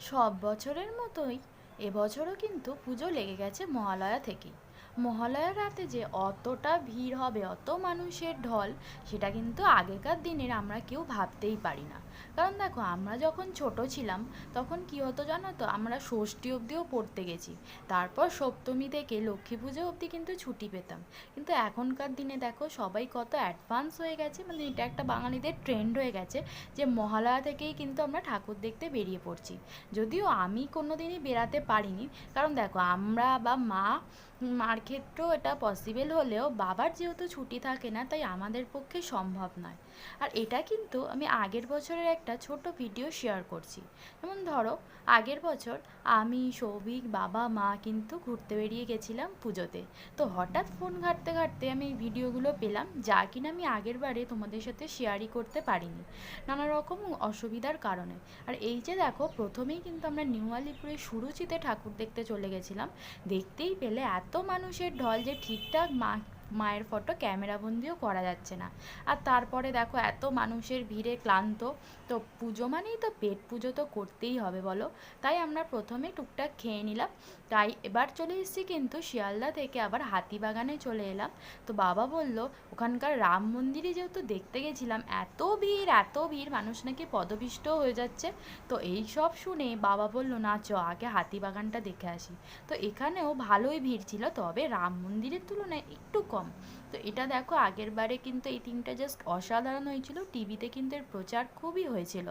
সব বছরের মতোই এবছরও কিন্তু পুজো লেগে গেছে মহালয়া থেকেই মহালয়ার রাতে যে অতটা ভিড় হবে, অত মানুষের ঢল, সেটা কিন্তু আগেকার দিনের আমরা কেউ ভাবতেই পারি না। কারণ দেখো, আমরা যখন ছোট ছিলাম, তখন কী হতো জানো তো, আমরা ষষ্ঠী অবধিও পড়তে গেছি। তারপর সপ্তমী থেকে লক্ষ্মী পুজো অবধি কিন্তু ছুটি পেতাম। কিন্তু এখনকার দিনে দেখো, সবাই কত অ্যাডভান্স হয়ে গেছে মানে এটা একটা বাঙালিদের ট্রেন্ড হয়ে গেছে যে মহালয়া থেকেই কিন্তু আমরা ঠাকুর দেখতে বেরিয়ে পড়ছি। যদিও আমি কোনো দিনই বেরাতে পারিনি, কারণ দেখো, আমরা বা মা, মার ক্ষেত্রেও এটা পসিবল হলেও বাবার যেহেতু ছুটি থাকে না, তাই আমাদের পক্ষে সম্ভব নয়। আর এটা কিন্তু আমি আগের বছরের একটা ছোট ভিডিও শেয়ার করছি। যেমন ধরো, আগের বছর আমি, সৌভিক, বাবা, মা কিন্তু ঘুরতে বেরিয়ে গেছিলাম পুজোতে। তো হঠাৎ ফোন ঘাঁটতে ঘাঁটতে আমি ভিডিওগুলো পেলাম, যা কিনা আমি আগের বারে তোমাদের সাথে শেয়ারই করতে পারিনি, নানা রকম অসুবিধার কারণে। আর এই যে দেখো, প্রথমেই কিন্তু আমরা নিউ আলিপুরে সুরুচিতে ঠাকুর দেখতে চলে গেছিলাম। দেখতেই পেলে এত মানুষের ঢল যে ঠিকঠাক মা মায়ের ফটো ক্যামেরাবন্দিও করা যাচ্ছে না। আর তারপরে দেখো এত মানুষের ভিড়ে ক্লান্ত, তো পুজো মানেই তো পেট পুজো তো করতেই হবে বলো। তাই আমরা প্রথমে টুকটাক খেয়ে নিলাম, তাই এবার চলে এসেছি কিন্তু শিয়ালদা থেকে আবার হাতিবাগানে চলে এলাম। তো বাবা বলল, ওখানকার রাম মন্দিরে যেহেতু দেখতে গেছিলাম, এত ভিড় এত ভিড়, মানুষ নাকি পদপিষ্ট হয়ে যাচ্ছে। তো এই সব শুনে বাবা বলল, না, চ, আগে হাতিবাগানটা দেখে আসি। তো এখানেও ভালোই ভিড় ছিল, তবে রাম মন্দিরের তুলনায় একটু কম। তো এটা দেখো, আগের বারে কিন্তু এই তিনটা জাস্ট অসাধারণ হয়েছিল। টিভিতে কিন্তু এর প্রচার খুবই হয়েছিল।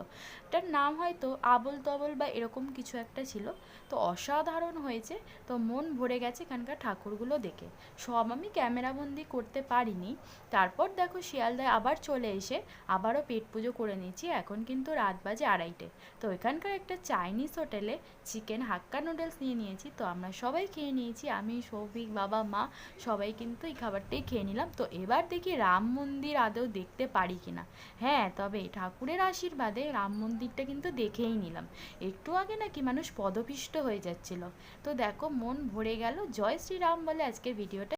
এটার নাম হয়তো আবল তবল বা এরকম কিছু একটা ছিল। তো অসাধারণ হয়েছে। তো মন ভরে গেছে এখানকার ঠাকুরগুলো দেখে। সব আমি ক্যামেরাবন্দি করতে পারিনি। তারপর দেখো শিয়ালদায় আবার চলে এসে আবারও পেট পুজো করে নিয়েছি। এখন কিন্তু রাত বাজে আড়াইটে। তো এখানকার একটা চাইনিজ হোটেলে চিকেন হাক্কা নুডলস নিয়ে নিয়েছি। তো আমরা সবাই খেয়ে নিয়েছি। আমি, সৌভিক, বাবা, মা সবাই কিন্তু এই খাবারটাই খেয়ে নিলাম। তো এবার দেখি রাম মন্দির আদৌ দেখতে পারি কিনা। হ্যাঁ তবে ঠাকুরের আশীর্বাদে রাম মন্দিরটা কিন্তু দেখেই নিলাম। একটু আগে নাকি মানুষ পদপিষ্ট হয়ে যাচ্ছিল। তো দেখো, মন ভরে গেল। জয় শ্রীরাম বলে আজকের ভিডিওটা।